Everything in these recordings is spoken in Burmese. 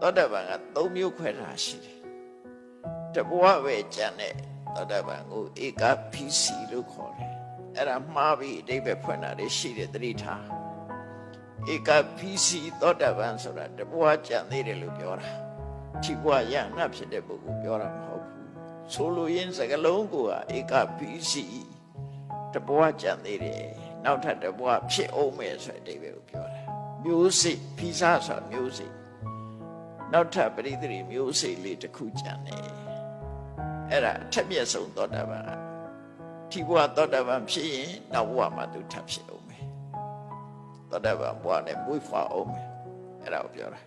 သောတာပန်က၃မျိုးခွဲထားရှိတယ်တဘဝပဲကြံတဲ့သောတာပန်ကိုဧကဖိစီလို့ခေါ်တယ်အဲ့ဒါမှားပြီးအတိပ္ပယ်ဖွင့်တာလေးရှိတယ်သတိထားဧကဖိစီသောတာပန်ဆိုတာတဘဝကြံသေးတယ်လို့ပြောတာထိဘဝရဟနာဖြစ်တဲ့ပုဂ္ဂိုလ်ပြောတာမဟုတ်ဘူးဆိုလိုရင်းစကလုံးကိုကဧကဖိစီတဘဝကြံသေးတယ်နောက်ထပ်တဘဝဖြစ်အောင်မယ်ဆိုတဲ့အတိပ္ပယ်ကိုပြောတာမျိုးစိဖိစားဆိုတာမျိုးစိ နောက်ထပ်ပရိသေရီမျိုးစိတ်လေးတစ်ခုကြံတယ်အဲ့ဒါအထက်မြတ်ဆုံးသောတာပန်ထိဘဝသောတာပန်ဖြစ်ရင်နောက်ဘဝမှာသူထပ်ဖြစ်အောင်မယ်သောတာပန်ဘဝနဲ့မွေးဖွားအောင်မယ်အဲ့ဒါကိုပြောတာ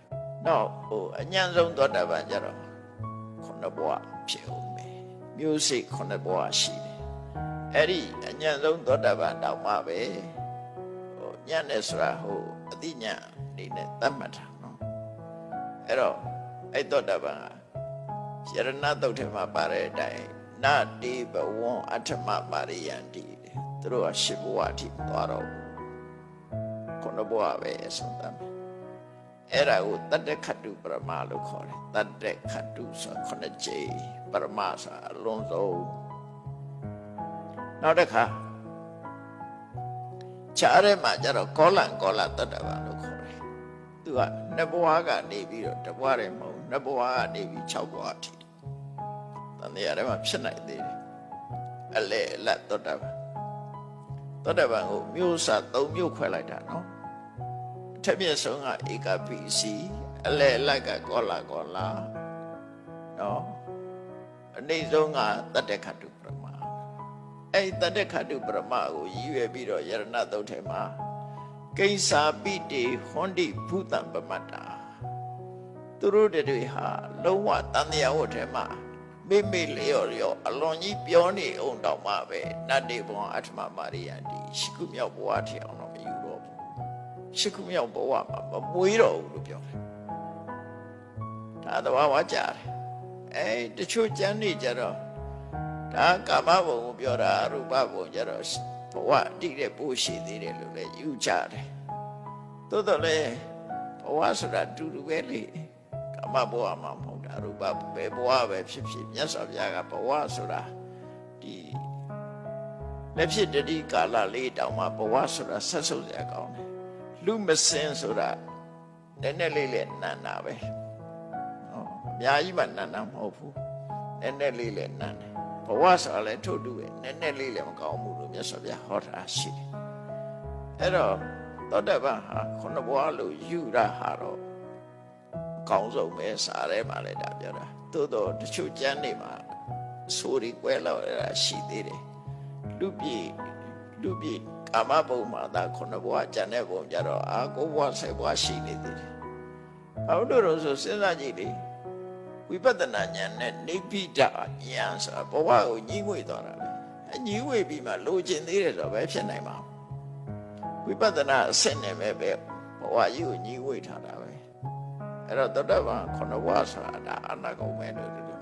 နောက်ဟိုအညံဆုံးသောတာပန်ကြတော့ခုနှစ်ဘဝဖြစ်အောင်မယ်မျိုးစိတ်ခုနှစ်ဘဝရှိတယ်အဲ့ဒီအညံဆုံးသောတာပန်တောင်မှပဲဟိုညံ့နေဆိုတာဟိုအတိညာအနေနဲ့သတ်မှတ်တာနော် အဲ့တော့အဲ့သောတာပန်ကယရဏတုတ်ထဲမှာပါတဲ့အတိုင်းနာတိဘဝံအထမပါရိယန္တိတဲ့သူတို့ကရှစ်ဘဝအထိသွားတော့ဘူးခုနဘဝပဲအဆုံးသတ်မယ်အဲ့ဒါကိုတတ္တခတ္တုပရမလို့ခေါ်တယ်တတ္တခတ္တုဆိုခုနှစ်ကြိမ်ပရမဆိုအလုံးစုံနောက်တစ်ခါခြားထဲမှာကျတော့ကောလံကောလတတ္တဗံလို့ခေါ်တယ်သူက နှစ်ဘဝကနေပြီးတော့တစ်ဘဝတည်းမဟုတ်ဘူးနှစ်ဘဝကနေပြီး6ဘဝအထိတန်တရားထဲမှာဖြစ်နိုင်သေးတယ်အလေအလတ်သောတာပန်သောတာပန်ကိုမျိုးစား၃မျိုးခွဲလိုက်တာနော်အထက်မြတ်ဆုံးကဧကပိစီအလေအလတ်ကကောလာကောလာနော်အနိမ့်ဆုံးကတတ္တခတုပရမအဲ့ဒီတတ္တခတုပရမကိုရည်ရွယ်ပြီးတော့ယရဏသုတ်ထဲမှာ ကိစ္စာပိတေဟွန်တိဘုတံပမတ္တာသူတို့တွေဟာလုံးဝတန်တရားဝတ်ထဲမှာမိမိလျော်လျော်အလွန်ကြီးပြောနေအောင်တောင်မှပဲနတ်တေဘဝအထမမာရိယံဒီရှိခုမြောက်ဘဝထီအောင်တော့မယူတော့ဘူးရှိခုမြောက်ဘဝမှာမမွေးတော့ဘူးလို့ပြောတယ်ဒါသဘာဝကြတယ်အဲတချို့ကျမ်းနေကြတော့ဒါကာမဘုံကိုပြောတာအရူပဘုံကြတော့ ဘဝတိတဲ့ပိုးရှိသေးတယ်လို့လည်းယူကြတယ်သို့တော်လည်းဘဝဆိုတာအတူတူပဲလေကာမဘဝမှာမဟုတ်တာရူပဘယ်ဘဝပဲဖြစ်ဖြစ်မြတ်စွာဘုရားကဘဝဆိုတာဒီလက်ဖြစ်တတိကာလလေးတောင်မှဘဝဆိုတာဆက်ဆုပ်စရာကောင်းတယ်လူမစင်ဆိုတာနည်းနည်းလေးလေးနန္နာပဲနော်အများကြီးမှနန္နာမဟုတ်ဘူးနည်းနည်းလေးလေးနန္နာ ဘဝဆိုတာလည်းထို့တူပဲနည်းနည်းလေးလည်းမကောင်းဘူးလို့မြတ်စွာဘုရားဟောတာရှိတယ်အဲ့တော့သောတပန်ဟာခုနဘဝလို့ယူတာဟာတော့အကောင်းဆုံးပဲစားရဲပါလေဒါပြောတာသို့တော့တချို့ကျမ်းတွေမှာဆိုရီကွဲလောက်ရတာရှိသေးတယ်လူပြေလူပြေကာမဘုံမှာသာခုနဘဝကျန်တဲ့ဘုံကြတော့အာကိုဘဝဆယ်ဘဝရှိနေသေးတယ်ဘာလို့လဲဆိုစဉ်းစားကြည့်လေ ဝိပဿနာဉာဏ်နဲ့နိဗ္ဗိဒဉာဏ်ဆိုတာဘဝကိုညှိငွေသွားတာပဲအညှိငွေပြီးမှလိုချင်သေးတယ်ဆိုတော့ပဲဖြစ်နိုင်မှာဝိပဿနာအစစ်နဲ့ပဲပဲဘဝကြီးကိုညှိငွေထားတာပဲအဲ့တော့တတ္တဗံခုနဘဝဆိုတာဒါအနာကုန်ပဲလို့ဒီလို